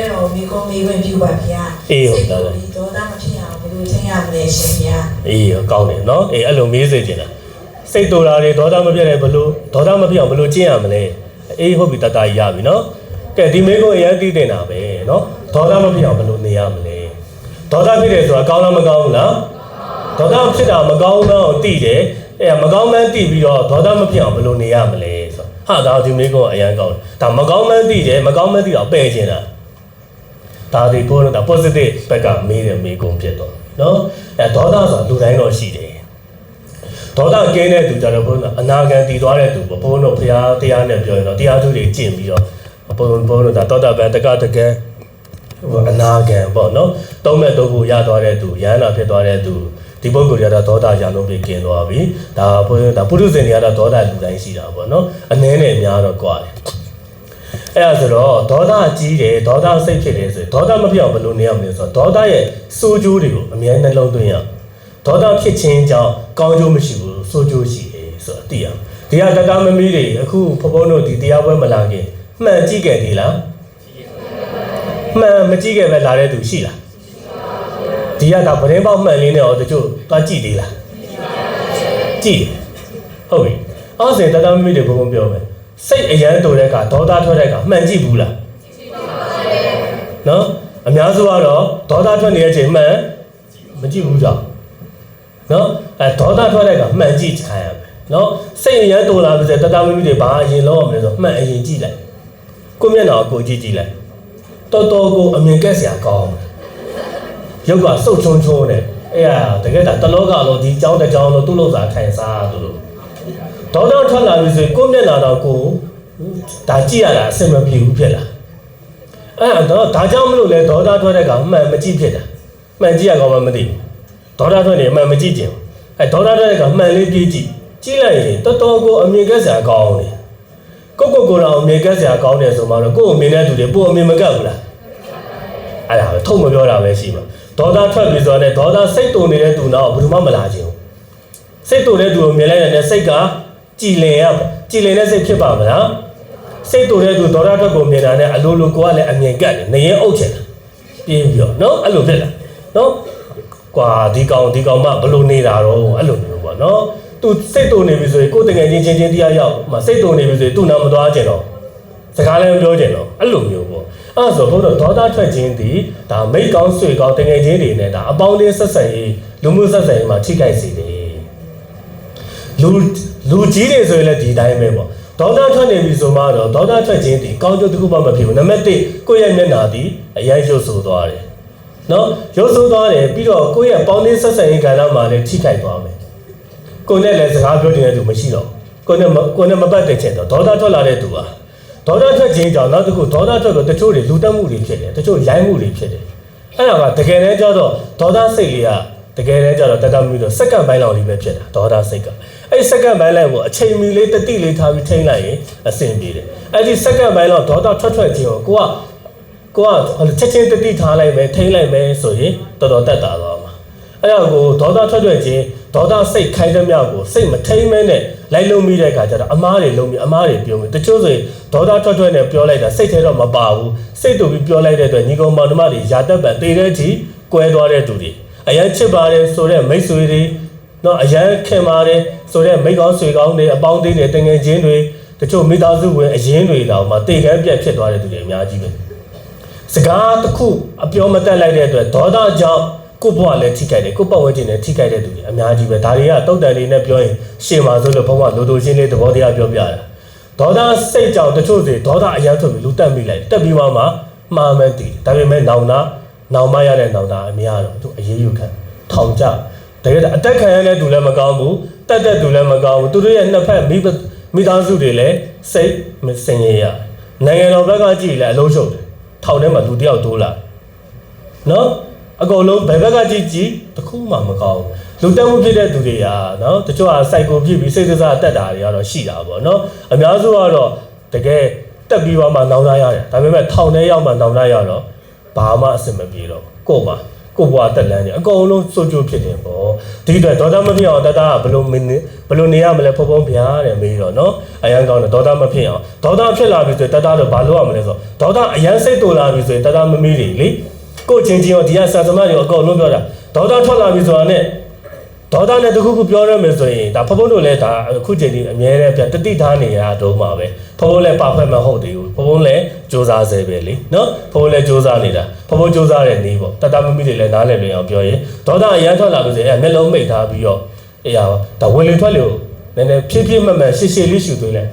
တဲ့တော်မိကုံမိဝင်ပြုပါဗျာအေးဟုတ်စိတ်ပါတော်လားဒီဒေါသမဖြစ်အောင်ဘယ်လိုချင်းရမလဲရှင်ဗျာအေးကောင်းတယ်နော်အေးအဲ့လိုမေးစေချင်တာစိတ်တူလာတွေဒေါသမပြတ်တယ်ဘလို့ဒေါသမပြတ်အောင်ဘလို့ကျင့်ရမလဲအေးဟုတ်ပြီတတကြီးရပြီနော်ကဲဒီမေးခွန်းအရင်သိတင်တာပဲနော်ဒေါသမပြတ်အောင်ဘလို့နေရမလဲဒေါသဖြစ်တယ်ဆိုတာကောင်းလားမကောင်းဘူးလားဒေါသဖြစ်တာမကောင်းတော့သိတယ်အဲ့မကောင်းမှန်းသိပြီးတော့ဒေါသမပြတ်အောင်ဘလို့နေရမလဲဆိုဟာဒါဒီမေးခွန်းအရင်ကောင်းတယ်ဒါမကောင်းမှန်းသိတယ်မကောင်းမှန်းသိတော့ပယ်ချင်တာ ဒါတွေကိုတော့ positive ဘက်ကမေးတယ်မေးကုန်ဖြစ်တော့နော်အဲဒေါသဆိုတာလူတိုင်းတော့ရှိတယ်ဒေါသကင်းတဲ့သူကြတော့ဘုန်းတော်အနာဂံတည်သွားတဲ့သူဘုန်းတော်ဘုရားတရားနဲ့ပြောရင်တော့တရားသူတွေကျင့်ပြီးတော့ဘုန်းဘုန်းတော်ဒါသောတာပန်တကတကံအနာဂံပေါ့နော်သုံးမဲ့သုံးဖို့ရသွားတဲ့သူရဟန္တာဖြစ်သွားတဲ့သူဒီပုဂ္ဂိုလ်တွေကတော့ဒေါသရာလုံးပြီးกินသွားပြီဒါဘုန်းဒါပုထုဇဉ်တွေကတော့ဒေါသလူတိုင်းရှိတာပေါ့နော်အနည်းနဲ့အများတော့ကြွားတယ် အဲ့ဒါဆိုတော့ဒေါသကြီးတယ်ဒေါသစိတ်ဖြစ်တယ်ဆိုရင်ဒေါသမပြောင်းဘယ်လိုနေရမလဲဆိုတော့ဒေါသရဲ့စိုးကျိုးတွေကိုအမြဲနှလုံးသွင်းရအောင်ဒေါသဖြစ်ခြင်းကြောင့်ကောင်းကျိုးမရှိဘူးစိုးကျိုးရှိတယ်ဆိုတော့သိရအောင်ဒီဟာတက္ကမမီးတွေအခုဖဖုံးတို့ဒီတရားပွဲမလာခင်မှန်ကြည့်ခဲ့သေးလားမှန်မကြည့်ခဲ့ပဲလာတဲ့သူရှိလားဒီကဒါဗရင်ပေါက်မှန်လေးနဲ့တော့တချို့သွားကြည့်သေးလားကြည့်တယ်ဟုတ်ပြီအော်စင်တက္ကမမီးတွေဘုံဘုံပြောမယ် စိတ်အရန်တူတဲ့ကဒေါသထွက်တဲ့ကမှန်ကြည့်ဘူးလားနော်အများစုကတော့ဒေါသထွက်နေတဲ့အချိန်မှန်မကြည့်ဘူးကြောင့်နော်အဲဒေါသထွက်တဲ့ကမှန်ကြည့်ခံရမယ်နော်စိတ်အရမ်းတိုးလာပြီဆိုတတမမိတွေဘာအရင်လောက်ရမလဲဆိုမှန်အရင်ကြည့်လိုက်ကိုယ့်မျက်နှာကိုကြည့်ကြည့်လိုက်တော်တော်ကိုအမြင်ကက်စရာကောင်းတယ်ရုပ်ကစုတ်ချုံချုံနဲ့အဲ့ဟာတကယ်တတလောကလုံးဒီကြောင်းတစ်ကြောင်းလုံးသူ့လို့စာထိုင်စားသူလို့ ဒေါသထွက်လာပြီဆိုရင်ကိုယ့်မျက်နှာတော့ကိုဒါကြည့်ရတာအဆင်မပြေဘူးဖြစ်လာအဲ့တော့ဒါကြောင့်မလို့လဲဒေါသထွက်တဲ့ကောင်မှန်မကြည့်ဖြစ်တာမှန်ကြည့်ရကောင်မှမသိဘူးဒေါသထွက်နေမှန်မကြည့်ကြဘူးအဲဒေါသထွက်တဲ့ကောင်မှန်လေးကြည့်ကြည့်ကြည့်လိုက်ရင်တော်တော်ကိုအမြင်ကက်စရာကောင်းတယ်ကိုကိုကိုတော့အမြင်ကက်စရာကောင်းတယ်ဆိုမှတော့ကို့အမြင်နဲ့တူတယ်ပို့အမြင်မကက်ဘူးလားအဲ့ဒါပဲထုံမပြောတာပဲရှိမှာဒေါသထွက်ပြီဆိုတော့ဒေါသစိတ်တုန်နေတဲ့သူတော့ဘယ်သူမှမလာခြင်းဘူးစိတ်တုန်တဲ့သူကိုမြင်လိုက်တဲ့စိတ်က ကြည်လင်ရကြည်လင်တဲ့စိတ်ဖြစ်ပါမလားစိတ်တူတဲ့သူဒေါသထွက်ကိုမြင်တာနဲ့အလိုလိုကိုကလည်းအမြင်ကတ်တယ်နေရင်အုပ်ချင်တာပြင်းပြီးတော့နော်အဲ့လိုဖြစ်လာနော်ကွာဒီကောင်ဒီကောင်မှဘလို့နေတာတော့အဲ့လိုမျိုးပေါ့နော်သူစိတ်တူနေပြီဆိုရင်ကိုယ်တကယ်ချင်းချင်းချင်းတရားရောက်မှစိတ်တူနေပြီဆိုရင်သူ့နာမသွားကျင်တော့စကားလည်းမပြောကျင်တော့အဲ့လိုမျိုးပေါ့အဲ့ဒါဆိုဘုရားဒေါသထွက်ခြင်းဒီဒါမိတ်ကောင်းဆွေကောင်းတကယ်ချင်းတွေနဲ့ဒါအပေါင်းအသင်းဆက်ဆံရေးလူမှုဆက်ဆံရေးမှာထိခိုက်စေတယ်လူ လူကြီးတွေဆိုရင်လည်းဒီတိုင်းပဲပေါ့ဒေါသထွက်နေပြီဆိုမှတော့ဒေါသထွက်ခြင်းဒီကောင်းကျိုးတစ်ခုမှမဖြစ်ဘူးနံပါတ်1ကိုယ့်ရဲ့မျက်နှာဒီအရင်ရုပ်ဆိုးသွားတယ်နော်ရုပ်ဆိုးသွားတယ်ပြီးတော့ကိုယ့်ရဲ့ပေါင်းသင်းဆက်ဆံရေးကဏ္ဍမှာလည်းထိခိုက်သွားမယ်ကိုယ်နဲ့လည်းစကားပြောနေတဲ့သူမရှိတော့ကိုယ်နဲ့မကိုယ်နဲ့မပတ်သက်ချင်တော့ဒေါသထွက်လာတဲ့သူဟာဒေါသထွက်ခြင်းကြောင့်နောက်တစ်ခုဒေါသထွက်တော့တချို့တွေလူတက်မှုတွေဖြစ်တယ်တချို့ရိုင်းမှုတွေဖြစ်တယ်အဲ့ဒါကတကယ်တမ်းကျတော့ဒေါသစိတ်လေးကတကယ်တမ်းကျတော့တက္ကမီတော့စက္ကန့်ပိုင်းလောက်လေးပဲဖြစ်တာဒေါသစိတ်က အဲ့ဒီစက္ကန့်ပိုင်းလိုက်ကိုအချိန်မီလေးတတိလေးထားပြီးထိန်းလိုက်ရင်အဆင်ပြေတယ်အဲ့ဒီစက္ကန့်ပိုင်းတော့ဒေါသထွက်ထွက်ခြင်းကိုကိုကကိုကချက်ချင်းတတိထားလိုက်မယ်ထိန်းလိုက်မယ်ဆိုရင်တော်တော်တက်တာသွားမှာအဲ့ဒါကိုဒေါသထွက်ထွက်ခြင်းဒေါသစိတ်ခိုင်းတဲ့မြောက်ကိုစိတ်မထိန်းမဲနဲ့လိုက်လုံးမိတဲ့အခါကျတော့အမားတွေလုံးပြီးအမားတွေပြောမယ်တချို့ဆိုရင်ဒေါသထွက်ထွက်နဲ့ပြောလိုက်တာစိတ်ထဲတော့မပါဘူးစိတ်တူပြီးပြောလိုက်တဲ့အတွက်ညီကောင်မောင်နှမတွေယာတက်ပံတေတဲ့အထိကွဲသွားတဲ့သူတွေအရင်ချစ်ပါတယ်ဆိုတဲ့မိတ်ဆွေတွေ နော်အရန်ခင်ပါတယ်ဆိုတော့မိကောင်းဆွေကောင်းတွေအပေါင်းအသင်းတွေတငယ်ချင်းတွေတချို့မိသားစုဝင်အရင်တွေတောင်မှတေကန်းပြတ်ဖြစ်သွားတဲ့သူတွေအများကြီးပဲစကားတစ်ခုအပြောမတက်လိုက်တဲ့အတွက်ဒေါသကြောင့်ကိုယ့်ဘဝလည်းထိခိုက်တယ်ကိုယ့်ပတ်ဝန်းကျင်လည်းထိခိုက်တဲ့သူတွေအများကြီးပဲဒါတွေကတုတ်တန်လေးနဲ့ပြောရင်ရှေ့မှာဆိုလို့ဘုံကလိုလိုချင်းလေးသဘောတရားပြောပြတာဒေါသစိတ်ကြောင့်တချို့တွေဒေါသအရန်ထွက်ပြီးလူတက်မိလိုက်တက်ပြီးမှမှမှားမှန်းတည်ဒါပေမဲ့နောင်နာနောင်မရတဲ့နောင်နာအများတော့သူအရေးယူခံထောင်ကြ တကယ်အတက်ခံရတဲ့သူလည်းမကောင်းဘူးတက်တဲ့သူလည်းမကောင်းဘူးသူတို့ရဲ့နှစ်ဖက်မိဘမိသားစုတွေလည်းစိတ်မစင်ရရနိုင်ငံတော်ဘက်ကကြည့်လဲအလုံးရှုပ်တယ်ထောင်ထဲမှာလူတစ်ယောက်တိုးလာနော်အကုန်လုံးဘယ်ဘက်ကကြည့်ကြည့်တစ်ခုမှမကောင်းဘူးလူတက်မှုဖြစ်တဲ့သူတွေဟာနော်တချို့ဟာစိုက်ကိုဖြစ်ပြီးစိတ်ကစားတက်တာတွေကတော့ရှိတာပေါ့နော်အများစုကတော့တကယ်တက်ပြီးသွားမှနောင်တရတယ်ဒါပေမဲ့ထောင်ထဲရောက်မှနောင်တရတော့ဘာမှအဆင်မပြေတော့ကို့မှာ ကိုဘွားတက်လန်းနေအကုန်လုံးစိုးကျိုးဖြစ်တယ်ပေါ့ဒီအတွက်ဒေါသမဖြစ်အောင်တတကဘလို့မင်းဘလို့နေရမလဲဖုံဖုံဖျားတယ်မေးတော့နော်အရန်ကောင်းတယ်ဒေါသမဖြစ်အောင်ဒေါသဖြစ်လာပြီဆိုရင်တတတော့ဘာလုပ်ရမလဲဆိုတော့ဒေါသအရန်စိတ်တူလာပြီဆိုရင်တတမမေးတွေလေကိုယ့်ချင်းချင်းရောဒီကဆာသမတွေအကုန်လုံးပြောတာဒေါသထွက်လာပြီဆိုတာနဲ့ ဒေါသနဲ့တခုခုပြောရမယ်ဆိုရင်ဒါဖုံဖုံတို့လည်းဒါအခုချိန်ဒီအမြဲတမ်းပြန်တတိထားနေရတော့မှာပဲဖုံဖုံလည်းပါဖက်မဟုတ်သေးဘူးဖုံဖုံလည်းစူးစမ်းစေပဲလေနော်ဖုံဖုံလည်းစူးစမ်းနေတာဖုံဖုံစူးစမ်းတဲ့နေပေါ့တတမမိတွေလည်းနားလည်လွင်အောင်ပြောရင်ဒေါသအရန်ထွက်လာလို့ဆိုရင်အဲမျက်လုံးမိတ်ထားပြီးတော့အေးရဒါဝင်လေထွက်လေကိုနည်းနည်းဖြည်းဖြည်းမှတ်မှတ်ရှည်ရှည်လေးရှူသွင်းလိုက်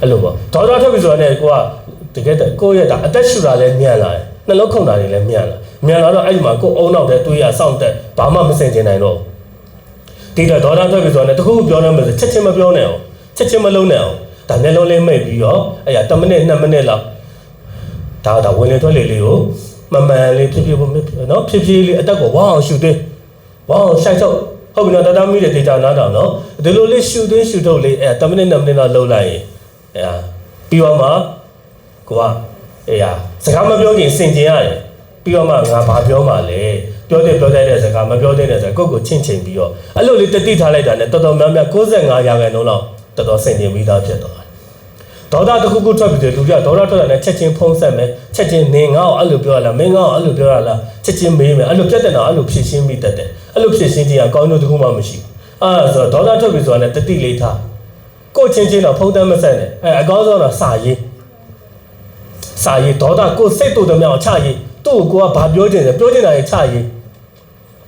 အဲ့လိုပေါ့ဒေါသထွက်ပြီဆိုတော့လည်းကိုကတကယ်တကိုယ့်ရဲ့ဒါအသက်ရှူတာလည်းမြန်လာတယ်နှလုံးခုန်တာတွေလည်းမြန်လာ မြန်လာတော့အဲ့ဒီမှာကိုယ်အုံနောက်တဲ့တွေးရစောင့်တက်ဘာမှမစင်ကျင်နိုင်တော့ဘူးဒီတော့ဒေါသထွက်ပြီဆိုတော့လည်းတခုခုပြောနေမှာဆိုချက်ချင်းမပြောနဲ့အောင်ချက်ချင်းမလုံးနဲ့အောင်ဒါမျက်လုံးလေးမိတ်ပြီးတော့အဲ့ရ10မိနစ်2မိနစ်လောက်ဒါဒါဝင်လေထွက်လေလေးကိုမမှန်လေးဖြစ်ဖြစ်နော်ဖြစ်ဖြစ်လေးအတက်ကိုဝါအောင်ရှူသွင်းဝါအောင်ရှိုက်ထုတ်ဟုတ်ပြီနော်တတမီတဲ့ဒေတာနားတောင်နော်ဒီလိုလေးရှူသွင်းရှူထုတ်လေးအဲ10မိနစ်2မိနစ်လောက်လှုပ်လိုက်ရင်အဲပြီးတော့မှကိုကအေးရစကားမပြောရင်စင်ကျင်ရတယ် ပြီးတော့မှငါဘာပြောမှလဲပြောတဲ့ပြောတဲ့တဲ့စကားမပြောတဲ့တဲ့စကားကိုယ့်ကိုချင်းချင်းပြီးတော့အဲ့လိုလေးတတိထားလိုက်တာနဲ့တော်တော်များများ65ရာခိုင်နှုန်းလောက်တော်တော်စင်ကျင်ပြီးသားဖြစ်သွားတယ်ဒေါသတစ်ခုခုထွက်ပြီးတယ်လူတွေကဒေါသထွက်တာနဲ့ချက်ချင်းဖုံးဆက်မယ်ချက်ချင်းနေငါ့ကိုအဲ့လိုပြောရလားမင်းငါ့ကိုအဲ့လိုပြောရလားချက်ချင်းမေးမယ်အဲ့လိုပြတ်တဲ့တော့အဲ့လိုဖြည့်ရှင်းပြီးတတ်တယ်အဲ့လိုဖြည့်ရှင်းခြင်းကကောင်းကျိုးတစ်ခုမှမရှိဘူးအဲ့ဒါဆိုတော့ဒေါသထွက်ပြီးဆိုတာနဲ့တတိလေးထားကိုယ့်ချင်းချင်းတော့ဖုံးတမ်းမဆက်နဲ့အဲအကောင်းဆုံးတော့စာရေးစာရေးဒေါသကိုယ်စိတ်တူတဲ့မြောက်ချရေး သူ့ကိုကဘာပြောချင်လဲပြောချင်တာရေးချရေး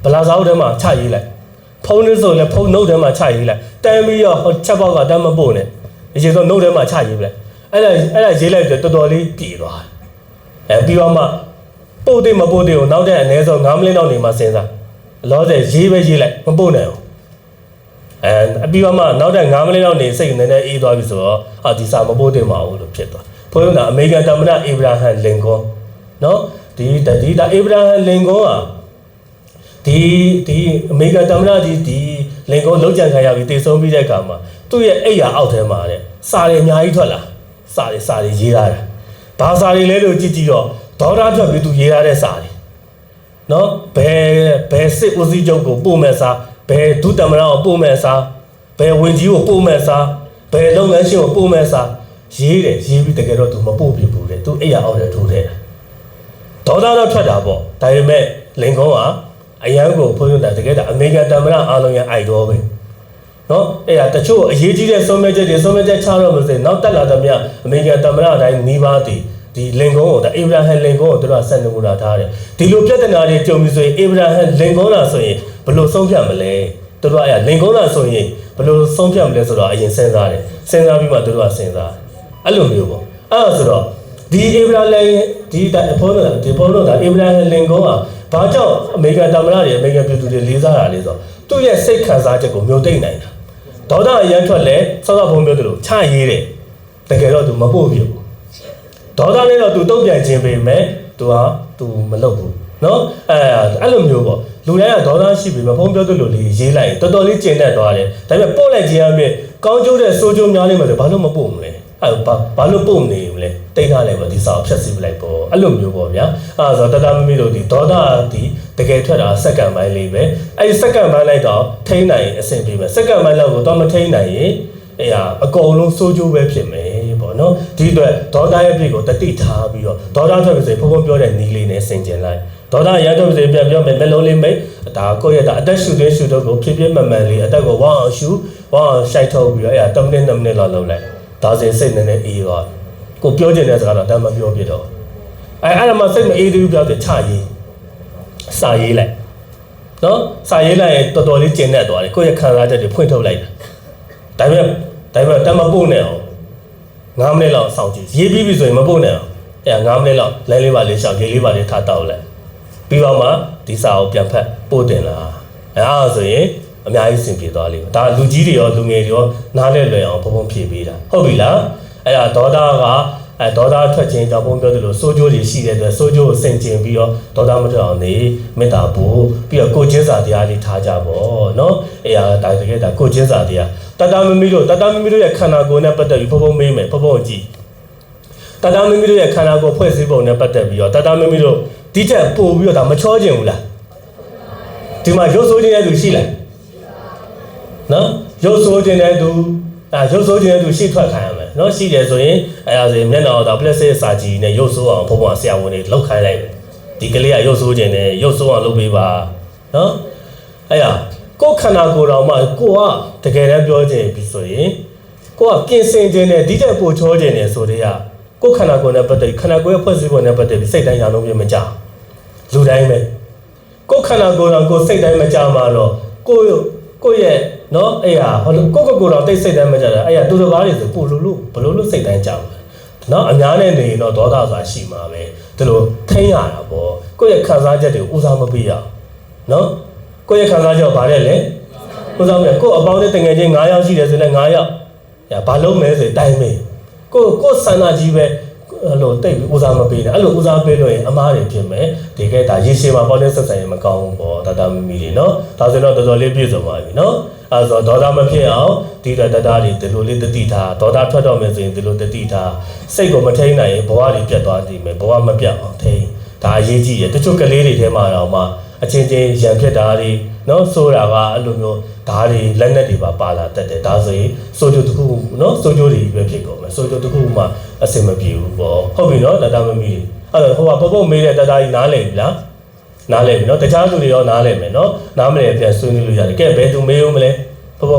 ဗလာစာအုပ်ထဲမှာချရေးလိုက်ဖုန်းလေးဆိုလည်းဖုန်းနှုတ်ထဲမှာချရေးလိုက်တန်းပြီးတော့ဟိုချက်ပေါက်ကတန်းမပို့နဲ့အရင်ဆုံးနှုတ်ထဲမှာချရေးလိုက်အဲ့ဒါအဲ့ဒါရေးလိုက်တော့တော်တော်လေးပြည်သွားတယ်အဲပြီးတော့မှပို့တယ်မပို့တယ်ကိုနောက်တဲ့အနည်းဆုံး9မိနစ်လောက်နေမှစဉ်းစားလောဆယ်ရေးပဲရေးလိုက်မပို့နဲ့အောင်အဲအပြီးတော့မှနောက်တဲ့9မိနစ်လောက်နေစိတ်နည်းနည်းအေးသွားပြီဆိုတော့အာဒီစာမပို့တယ်မအောင်လို့ဖြစ်သွားဘုန်းကြီးကအမေရိကန်သမ္မတအေဗရာဟမ်လင်ကွန်နော် ဒီဒီဒါအေဗရာဟမ်လင်ကွန်ကဒီဒီအမေရိကန်သမ္မတဒီဒီလင်ကွန်လုံးကြံခံရပြီးတည်ဆုံးပြီးတဲ့အခါမှာသူ့ရဲ့အိယာအောက်ထဲမှာတဲ့စာတွေအများကြီးထွက်လာစာတွေစာတွေရေးထားတာဘာစာတွေလဲလို့ကြည့်ကြည့်တော့ဒေါ်တာထွက်ပြီးသူရေးထားတဲ့စာတွေနော်ဘယ်ဘယ်စစ်ဦးစီးချုပ်ကိုပို့မဲ့စာဘယ်ဒုသမ္မတကိုပို့မဲ့စာဘယ်ဝင်ကြီးကိုပို့မဲ့စာဘယ်လုပ်ငန်းရှင်ကိုပို့မဲ့စာရေးတယ်ရေးပြီးတကယ်တော့သူမပို့ပြဘူးလေသူအိယာအောက်တယ်ထိုးတယ်ဒေါ သတော့ထွက်တာပေါ့ဒါပေမဲ့လင်ကုန်းကအရန်ကိုဖွင့်တာတကယ်တော့အမေရိကန်တမန်အားလုံးရဲ့အိုက်တော်ပဲနော်အဲ့ဒါတချို့အရေးကြီးတဲ့ဆုံးဖြတ်ချက်တွေဆုံးဖြတ်ချက်ချတော့လို့ဆိုရင်နောက်တက်လာတဲ့မြအမေရိကန်တမန်အတိုင်းနီးပါးတည်ဒီလင်ကုန်းကိုဒါအေဗရာဟမ်လင်ကုန်းကိုသူတို့ကဆက်နေမှုလာထားတယ်ဒီလိုပြဿနာတွေကြုံပြီးဆိုရင်အေဗရာဟမ်လင်ကုန်းလာဆိုရင်ဘယ်လိုဆုံးဖြတ်မလဲသူတို့ကအဲ့လင်ကုန်းလာဆိုရင်ဘယ်လိုဆုံးဖြတ်မလဲဆိုတော့အရင်စဉ်းစားတယ်စဉ်းစားပြီးမှသူတို့ကစဉ်းစားအဲ့လိုမျိုးပေါ့အဲ့ဒါဆိုတော့ဒီအေဗရာလန် ဒီအဖောနဲ့ဒီပေါ်တော့ဒါအင်ဗရာဟလင်ကောကဘာကြောင့်အမေရိကန်တမရတွေအမေရိကန်ပြည်သူတွေလေးစားတာလဲဆိုတော့သူ့ရဲ့စိတ်ခံစားချက်ကိုမျိုးသိမ့်နိုင်တာဒေါသအရန်ထွက်လဲစောစောဘုံပြောတယ်လို့ချရေးတယ်တကယ်တော့သူမပို့ပြဘူးဒေါသနဲ့တော့သူတုံ့ပြန်ခြင်းပေမဲ့သူကသူမလုပ်ဘူးနော်အဲအဲ့လိုမျိုးပေါ့လူတိုင်းကဒေါသရှိပြီမဖုံးပြောသလိုလေးရေးလိုက်တော်တော်လေးကျင်တတ်သွားတယ်ဒါပေမဲ့ပို့လိုက်ခြင်းအပြင်ကောင်းကျိုးတဲ့ဆိုးကျိုးများနေမှာဆိုဘာလို့မပို့မလဲ အဲ့ဘာဘာလို့ပုံနေမလဲတိတ်ထားလိုက်ပေါ့ဒီစာကိုဖြတ်စီပလိုက်ပေါ့အဲ့လိုမျိုးပေါ့ဗျာအဲ့ဒါဆိုတော့တတမမီတို့ဒီဒေါသဒီတကယ်ထွက်တာစက္ကန့်ပိုင်းလေးပဲအဲ့ဒီစက္ကန့်ပိုင်းလိုက်တော့ထိန်းနိုင်ရင်အဆင်ပြေမယ်စက္ကန့်ပိုင်းလောက်ကိုတော့မထိန်းနိုင်ရင်အေးဟာအကုန်လုံးစိုးကျိုးပဲဖြစ်မယ်ပေါ့နော်ဒီအတွက်ဒေါသရဲ့ပြည့်ကိုတတိထားပြီးတော့ဒေါသထွက်ပြီဆိုရင်ဘုံဘုံပြောတဲ့နီးလေးနဲ့ဆင်ကျင်လိုက်ဒေါသရထွက်ပြီဆိုရင်ပြန်ပြောမယ်နှလုံးလေးမိတ်ဒါကိုယ့်ရဲ့ဒါအသက်ရှူသွင်းရှူတော့ကိုဖြစ်ဖြစ်မှန်မှန်လေးအသက်ကိုဝအောင်ရှူဝအောင်ရှိုက်ထုတ်ပြီးတော့အဲ့ဒါ10မိနစ်2မိနစ်လောက်လုပ်လိုက် ဒါစင်စိတ်နည်းနည်းအေးသွားကိုပြောချင်တဲ့စကားတော့တမ်းမပြောပြတော့အဲအဲ့ဒါမှစိတ်မအေးသေးဘူးပြောတယ်ချရေးစာရေးလိုက်နော်စာရေးလိုက်ရင်တော်တော်လေးကျင်တတ်သွားတယ်ကိုယ့်ရဲ့ခံစားချက်တွေဖွင့်ထုတ်လိုက်တာဒါပေမဲ့ဒါပေမဲ့တမ်းမပို့နဲ့အောင်9မိနစ်လောက်စောင့်ကြည့်ရေးပြီးပြီဆိုရင်မပို့နဲ့အောင်အဲ9မိနစ်လောက်လဲလေးပါလေးရှောက်ရေးလေးပါလေးထားတောက်လိုက်ပြီးတော့မှဒီစာကိုပြန်ဖတ်ပို့တင်လာအဲအဲ့ဒါဆိုရင် အများကြီးစင်ပြေသွားလိမ့်မယ်ဒါလူကြီးတွေရောလူငယ်တွေရောနားလဲလွယ်အောင်ဘုံဘုံဖြေပေးတာဟုတ်ပြီလားအဲ့ဒါဒေါသကအဲဒေါသထွက်ခြင်းကြောင့်ဘုံပြောသလိုစိုးကျိုးတွေရှိတဲ့အတွက်စိုးကျိုးကိုစင်ကျင်ပြီးတော့ဒေါသမထွက်အောင်နေမေတ္တာပို့ပြီးတော့ကိုချင်းစာတရားလေးထားကြပါနော်အဲ့ဒါဒါတကယ်ဒါကိုချင်းစာတရားတတမမီတို့တတမမီတို့ရဲ့ခန္ဓာကိုယ်နဲ့ပတ်သက်ပြီးဘုံဘုံမေးမယ်ဘုံဘုံကြည့်တတမမီတို့ရဲ့ခန္ဓာကိုယ်ဖွဲ့စည်းပုံနဲ့ပတ်သက်ပြီးတော့တတမမီတို့ဒီထက်ပို့ပြီးတော့ဒါမချောကျင်ဘူးလားဒီမှာရုပ်ဆိုးခြင်းတဲ့သူရှိလား နော်ရုပ်ဆိုးခြင်းတဲ့သူအဲရုပ်ဆိုးခြင်းတဲ့သူရှေ့ထွက်ခံရမယ်နော်ရှိတယ်ဆိုရင်အဲဒါဆိုရင်မျက်နှာတော့ဒါ plastic စာကြည့်နဲ့ရုပ်ဆိုးအောင်ဘုံဘုံဆရာဝန်တွေလောက်ခိုင်းလိုက်မယ်ဒီကလေးကရုပ်ဆိုးခြင်းနဲ့ရုပ်ဆိုးအောင်လုပ်ပေးပါနော်အဲ့ရကိုယ်ခန္ဓာကိုယ်တော်မှာကိုကတကယ်တမ်းပြောခြင်းပြီဆိုရင်ကိုကပြင်ဆင်ခြင်းနဲ့ဒီတဲ့ပို့ချောခြင်းနဲ့ဆိုတဲ့ကကိုယ်ခန္ဓာကိုယ်နဲ့ပတ်သက်ခန္ဓာကိုယ်ရဲ့ဖွဲ့စည်းပုံနဲ့ပတ်သက်ပြီးစိတ်တိုင်းညာလုံးပြမကြလူတိုင်းပဲကိုယ်ခန္ဓာကိုယ်တော်ကိုယ်စိတ်တိုင်းမကြမှာတော့ကိုယ့်ရဲ့ ကိုယ့်ရဲ့နော်အဲ့ဟာဟိုလိုကိုယ့်ကိုယ်ကိုယ်တော်တိတ်စိတ်တိုင်းမကြတာအဲ့ဟာသူတစ်ပါးတွေဆိုပို့လို့လို့ဘလို့လို့စိတ်တိုင်းကြမှာနော်အများနဲ့နေရင်တော့ဒေါသဆိုတာရှိမှာပဲဒီလိုထိန်းရတာပေါ့ကိုယ့်ရဲ့ခံစားချက်တွေကိုဦးစားမပေးရအောင်နော်ကိုယ့်ရဲ့ခံစားချက်ကိုဗါတဲ့လေဦးစားမပေးကိုယ့်အပေါင်းနဲ့တငယ်ချင်း9ယောက်ရှိတယ်ဆိုလည်း9ယောက်ညာဘာလုံးမဲဆိုတိုင်းမေးကိုယ့်ကိုယ့်ဆန္ဒကြီးပဲ အဲ့လိုတိတ်ပြီးဦးစားမပေးနဲ့အဲ့လိုဦးစားပေးလို့ရင်အမားတွေဖြစ်မယ်ဒီကဲဒါရေရှည်မှာပေါ်တဲ့ဆက်ဆံရင်မကောင်းဘူးပေါ့တတမမီတွေနော်ဒါဆိုတော့တော်တော်လေးပြည့်စုံပါပြီနော်အဲ့ဆိုတော့ဒေါသမဖြစ်အောင်ဒီတတတတွေဒီလိုလေးတတိထားဒေါသထွက်တော့မယ်ဆိုရင်ဒီလိုတတိထားစိတ်ကိုမထိန်းနိုင်ရင်ဘဝတွေပြတ်သွားပြီမယ်ဘဝမပြတ်အောင်ထိန်းဒါအရေးကြီးရတချို့ကလေးတွေထဲမှာတော့မှအချင်းချင်းရံဖြစ်တာတွေနော်ဆိုတာကအဲ့လိုမျိုးဓာတ်တွေလက်နက်တွေပါပါလာတတ်တယ်ဒါဆိုရင်စိုးကျိုးတစ်ခုနော်စိုးကျိုးတွေပဲဖြစ်ကုန်မယ်စိုးကျိုးတစ်ခုမှ အဆင်မပြေဘူးပေါ့ဟုတ်ပြီနော်တတမမီတွေအဲ့တော့ဟိုကပုပ်ပုပ်မေးတဲ့တတကြီးနားလည်ပြီလားနားလည်ပြီနော်တခြားသူတွေရောနားလည်မယ်နော်နားမလည်ပြန်ဆွေးနွေးလို့ရတယ်ကဲဘယ်သူမေးဦးမလဲပုပ်ပုပ်